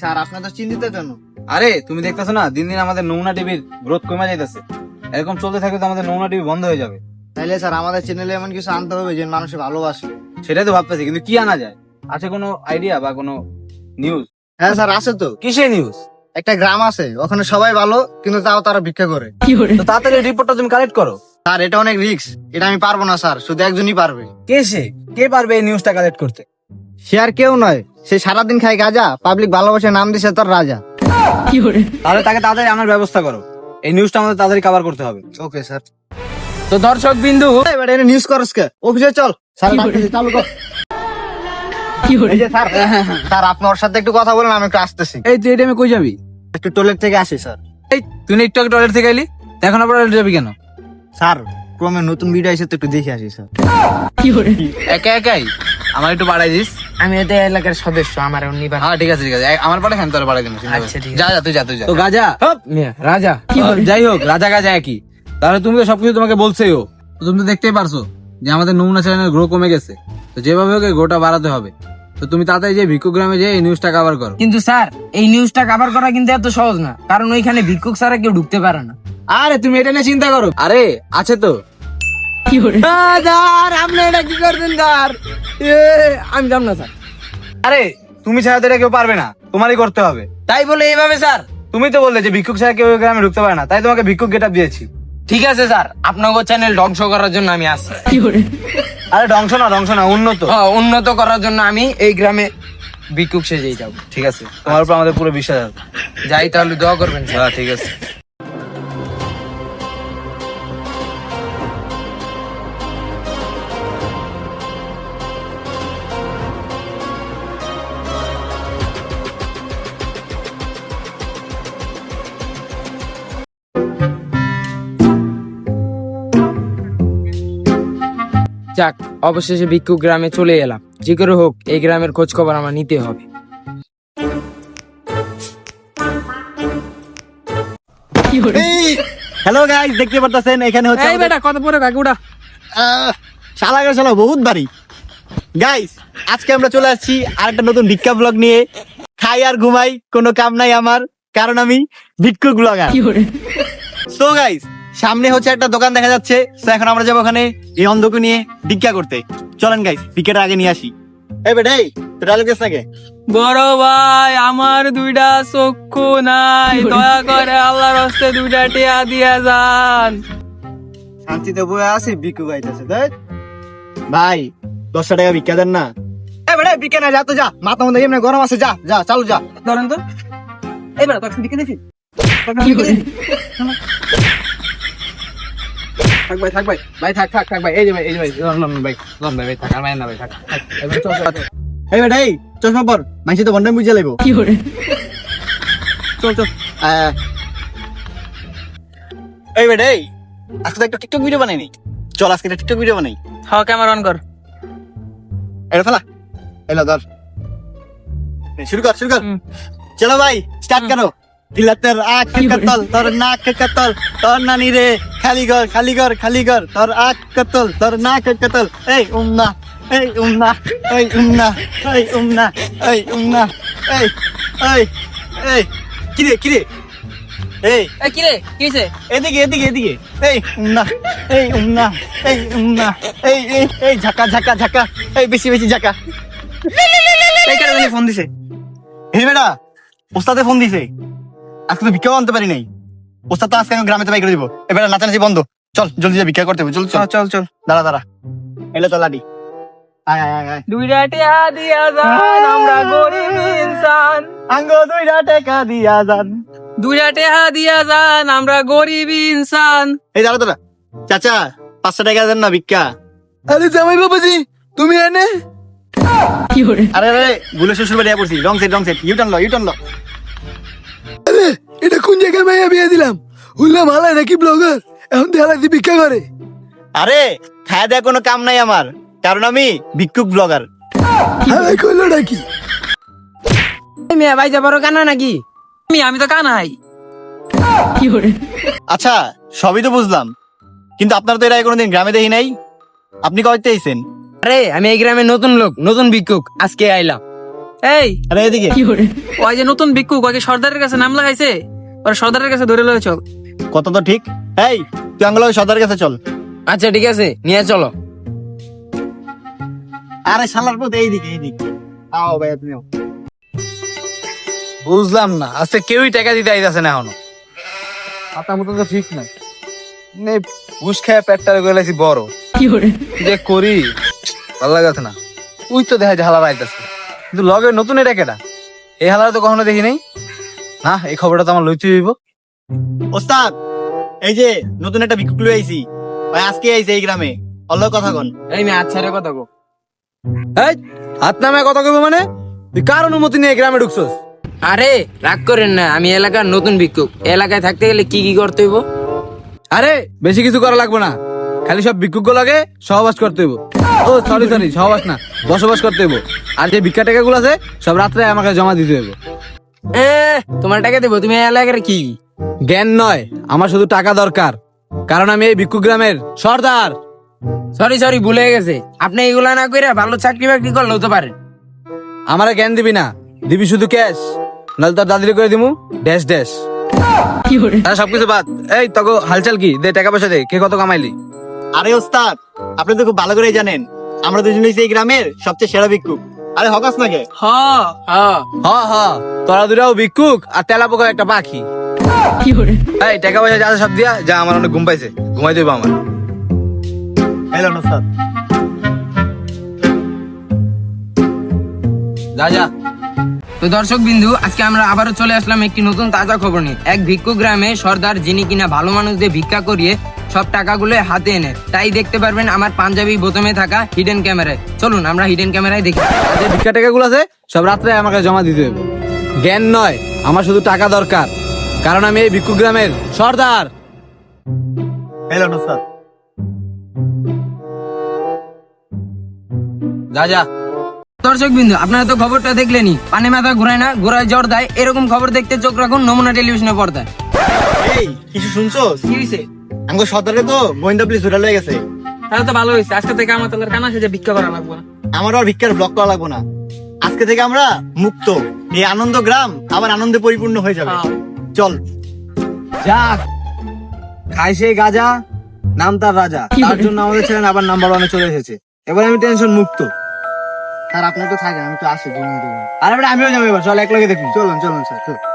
Sir আপনার তো চিন্তিত কেন আরে তুমি দেখতেছো না দিন দিন আমাদের নমুনা টিভির গ্রোথ কমে যাইতেছে। এরকম চলতে থাকলে তো আমাদের নমুনা টিভি বন্ধ হয়ে যাবে। তাইলে স্যার আমাদের চ্যানেলে এমন কিছু আনতে হবে যে মানুষে ভালোবাসবে। সেটাই তো ভাবতেছি কিন্তু কি আনা যায়? আছে কোনো আইডিয়া বা কোনো নিউজ হ্যাঁ স্যার আছে তো। কিসে নিউজ একটা গ্রাম আছে ওখানে সবাই ভালো কিন্তু তাও তারা ভিক্ষা করে। কি তো তাড়াতাড়ি রিপোর্টটা তুমি কালেক্ট করো। স্যার এটা অনেক রিস্ক এটা আমি পারব না স্যার শুধু একজনই পারবে। কে সে? কে পারবে এই নিউজটা কালেক্ট করতে? সে আর কেউ নয়। সে সারাদিন খায় গাজা পাবলিক ভালোবাসে নাম দিছে তোর রাজা। তাহলে তাকে তাড়াতাড়ি আনার ব্যবস্থা করো। এই নিউজটা আমাদের তাড়াতাড়ি কভার করতে হবে। ওকে স্যার তো দর্শক বিন্দু এবার এটা নিউজ করস কে? অফিসে চল। স্যার চালু কর। এই স্যার স্যার আপনি ওর সাথে একটু কথা বলেন আমি একটু আসতেছি। এই তুই এটা আমি কই যাবি? একটু টয়লেট থেকে আসি স্যার। এই তুই না একটু আগে টয়লেট থেকে এলি? এখন আবার টয়লেট যাবি কেন? স্যার ক্রমে নতুন ভিডিও এসে তো একটু দেখে আসি স্যার। একা একাই? আমার একটু বাড়াই দিস। আমি এটা এলাকার সদস্য আমার নিবার হ্যাঁ ঠিক আছে ঠিক আছে। আমার পাঠাই আমি তোর দিন আচ্ছা, ঠিক যা যা তুই যা তুই যা। তো গাজা? রাজা। আহ, যাই হোক রাজা গাজা একই। তাহলে তুমি তো সবকিছু তোমাকে বলছেই ও তুমি তো দেখতেই পারছ যে আমাদের নমুনা চ্যানেলের গ্রো কমে গেছে। তো যেভাবে গ্রোটা বাড়াতে হবে। তো তুমি তাড়াতাড়ি যে ভিক্ষুগ্রামে যে এই নিউজটা কভার করো। কিন্তু স্যার এই নিউজটা কভার করা কিন্তু এত সহজ না। কারণ ওইখানে ভিক্ষুক ছাড়া কেউ ঢুকতে পারে না। আরে তুমি এটা নিয়ে চিন্তা করো। আরে আছে তো। কি স্যার আপনি এটা কি করছেন আমি যাব না স্যার। আরে তুমি ছাড়া তো এটা কেউ পারবে না। তোমারই করতে হবে। তাই বলে এইভাবে স্যার? তুমি তো বললে যে ভিক্ষুক ছাড়া কেউ গ্রামে ঢুকতে পারে না। তাই তোমাকে ভিক্ষুক গেট দিয়েছি। ঠিক আছে স্যার। আপনাকে চ্যানেল ধ্বংস করার জন্য আমি আসছি। আরে ধ্বংস না ধ্বংস না উন্নত। হ্যাঁ, উন্নত করার জন্য আমি এই গ্রামে ভিক্ষুক সেজেই যাব। ঠিক আছে? তোমার উপর আমাদের পুরো বিশ্বাস আছে। যাই তাহলে দোয়া করবেন স্যার। হ্যাঁ ঠিক আছে। অবশেষে ভিক্ষু গ্রামে চলে এলাম। যে করে হোক এই গ্রামের খোঁজ খবর আমার নিতে হবে। হ্যালো গাইস দেখতে পারতেছেন এখানে হচ্ছে এই বেটা কত পরে কাকুটা শালা গো শালা বহুত বাড়ি। গাইস আজকে আমরা চলে আসছি আরেকটা নতুন ভিক্ষা ব্লগ নিয়ে। খাই আর ঘুমাই কোনো কাম নাই আমার কারণ আমি ভিক্ষুক ব্লগার সো গাইস সামনে হচ্ছে একটা দোকান দেখা যাচ্ছে। তো এখন আমরা যাব ওখানে এই অন্ধকে নিয়ে ভিক্ষা করতে। চলেন গাইস ভিক্ষাটা আগে নিয়ে আসি। এই বেটা এই তো ডায়লগ গেছ নাকি? বড় ভাই আমার দুইটা চক্ষু নাই। দয়া করে আল্লাহর হস্তে দুইটা টিয়া দিয়া যান। শান্তিতে বয়ে আছি ভিক্ষু গাইতেছে তাই ভাই দশটা টাকা ভিক্ষা দেন না। এই বেটা ভিক্ষা না যা তো যা। মাথা মধ্যে এমনি গরম আছে যা যা চালু যা। ধরেন তো। এই বেটা তোকে দিকে দেখি থাক ভাই থাক ভাই ভাই থাক থাক থাক ভাই এই যে ভাই এই যে ভাই ভাই ভাই ভাই থাক আর মায়ের না ভাই থাক। এই এই চশমা পর। মাইসে তো বুঝে লাগবো চল চল। এই এই আজকে তো একটা টিকটক ভিডিও বানাই নি চল আজকে একটা টিকটক ভিডিও বানাই। হ্যাঁ ক্যামেরা অন কর। এটা ফেলা। এলো ধর। শুরু কর শুরু কর। চলো ভাই স্টার্ট করো। দিলাতের আখ কতল তোর নাক কতল তোর নানি রে খালি ঘর খালি ঘর খালি ঘর তোর আখ কতল তোর নাক কতল এই উমনা এই উমনা এই উমনা এই উমনা এই উমনা এই এই এই কিরে কিরে এই এই কি রে কিছে এদিকে এদিকে এদিকে। এই উমনা এই উমনা এই উমনা এই এই এই ঝাকা ঝাকা ঝাকা এই বেশি বেশি ঝাকা। এই কারণে ফোন দিছে। এই বেটা ওস্তাদে ফোন দিছে। আজকে তো ভিক্ষাও আনতে পারি নাই। ওস্তাদ তো আজকে গ্রামে বাই করে দিব। এবার নাচানাচি বন্ধ। চল জলদি যা ভিক্ষা করতে হবে। চল চল। চল চল। দাঁড়া দাঁড়া। এলে তো লাডি। আয় আয় আয় আয়। দুইটা টিয়া দিয়া যান আমরা গরিব ইনসান। আঙ্গো দুইটা টাকা দিয়া যান। দুইটা টিয়া দিয়া যান আমরা গরিব ইনসান। এই দাঁড়া দাঁড়া। চাচা পাঁচশো টাকা দেন না ভিক্ষা। আরে জামাই বাবাজি তুমি এনে? আরে আরে ভুলে শ্বশুর বাড়ি পড়ছি। Wrong set wrong set U turn লো ইউটার্ন লো। এটা কোন জায়গায় মাইয়া বিয়ে দিলাম? উল্লাম হালাই নাকি ব্লগার? এখন দেখালাই ভিক্ষা করে আরে খায়া দেয়া কোনো কাম নাই আমার। কারণ আমি ভিক্ষুক ব্লগার। হালাই করল নাকি? মিয়া ভাই যাবারও কানা নাকি? মিয়া আমি তো কানাই। আচ্ছা সবই তো বুঝলাম। কিন্তু আপনার তো এর আগে কোনোদিন গ্রামে দেখি নাই? আপনি কয়তে আইছেন? আরে আমি এই গ্রামের নতুন লোক নতুন ভিক্ষুক। আজকে আইলাম। এই আরে এদিকে। ওই যে নতুন ভিক্ষু কয়েক সর্দারের কাছে নাম লাগাইছে? ওরা সর্দারের কাছে ধরে লয়ে চল। কত তো ঠিক। এই তুই আঙ্গুল সর্দারের কাছে চল। আচ্ছা ঠিক আছে নিয়ে চলো। আরে শালার পথ এইদিকে এইদিকে। আও ভাই তুমিও বুঝলাম না আজকে কেউই টাকা দিতে আইতাছে না এখনও। মাথা মতো তো ঠিক নাই। নে ঘুষ খেয়ে পেটটা গেলেছি বড়। কি যে করি ভালো লাগাছে না। তুই তো দেখা যায় হালার আইতাছে। কিন্তু লগে নতুন এটা কেটা এই হালার তো কখনো দেখি নাই? না এই খবরটা তো আমার লইতে হইব। ওস্তাদ এই যে নতুন একটা ভিক্ষুক লই আইছি। ভাই আজকে আইছে এই গ্রামে। অল্ল কথা কন। এই মেয়ে আচ্ছা রে কথা গো এই হাত নামে কথা কইব মানে? তুই কার অনুমতি নিয়ে গ্রামে ঢুকছস? আরে রাগ করেন না আমি এলাকার নতুন ভিক্ষুক। এলাকায় থাকতে গেলে কি কি করতে হইব? আরে বেশি কিছু করা লাগবে না। খালি সব ভিক্ষুক লাগে সহবাস করতে হইব। ও সরি সরি সহবাস না বসবাস করতে হইব। আর যে ভিক্ষা টাকা গুলো আছে সব রাত্রে আমাকে জমা দিতে হইব। এ তোমার টাকা দেবো তুমি এলাকার কি? জ্ঞান নয় আমার শুধু টাকা দরকার। কারণ আমি এই ভিক্ষু গ্রামের সর্দার। সরি সরি ভুলে গেছে। আপনি এগুলা না করে ভালো চাকরি বাকরি করলে হতে পারেন আমারে জ্ঞান দিবি না দিবি শুধু ক্যাশ। নাহলে তোর দাদিরে করে দিমু ড্যাশ ড্যাশ। আর সবকিছু বাদ। এই তখন হালচাল কি? দে টাকা পয়সা দে কে কত কামাইলি? আরে ওস্তাদ আপনি তো খুব ভালো করেই জানেন আমরা দুজন হইছি এই গ্রামের সবচেয়ে সেরা ভিক্ষুক। আরে হকাস নাকি? হ। হ্যাঁ হ। হ তোরা দুটাও ভিক্ষুক আর তেলা পোকা একটা পাখি। এই টাকা পয়সা যা সব দিয়া যা আমার অনেক ঘুম পাইছে ঘুমাই দেবো আমার। হ্যালো ওস্তাদ যা যা। তো দর্শক বিন্দু আজকে আমরা আবারও চলে আসলাম একটি নতুন তাজা খবর নিয়ে। এক ভিক্ষু গ্রামে সর্দার যিনি কিনা ভালো মানুষদের ভিক্ষা করিয়ে সব টাকাগুলো হাতে এনে। তাই দেখতে পারবেন আমার পাঞ্জাবি বোতমে থাকা হিডেন ক্যামেরায় চলুন আমরা হিডেন ক্যামেরায় দেখি। যে ভিক্ষা টাকা গুলো আছে সব রাত্রে আমাকে জমা দিতে হবে জ্ঞান নয় আমার শুধু টাকা দরকার। কারণ আমি এই ভিক্ষু গ্রামের সর্দার। হ্যালো যা যা। দর্শক বিন্দু আপনারা তো খবরটা দেখলেনি পানে মাথা ঘুরায় না ঘোরায় জ্বর দেয় এরকম খবর দেখতে চোখ রাখুন নমুনা টেলিভিশনে পর্দায়। এই কিছু শুনছোস? কি হইছে? আমাকে সর্দারে তো গোয়েন্দা পুলিশ ধরে লয়ে গেছে। তাহলে তো ভালো হয়েছে আজকে থেকে আমার তাহলে কানা সেজে ভিক্ষা করা লাগবে না। আমার আর ভিক্ষার ব্লক করা লাগবো না। আজকে থেকে আমরা মুক্ত। এই আনন্দ গ্রাম আবার আনন্দে পরিপূর্ণ হয়ে যাবে। হ্যাঁ। চল। যাক খাই সেই গাজা নাম তার রাজা। তার জন্য আমাদের ছেলে আবার নাম্বার ওয়ানে চলে এসেছে। এবার আমি টেনশন মুক্ত। স্যার আপনি তো থাকেন আমি তো আসি আরে আমিও যাব এবার। চল এক লগে দেখুন চলুন চলুন স্যার চলুন।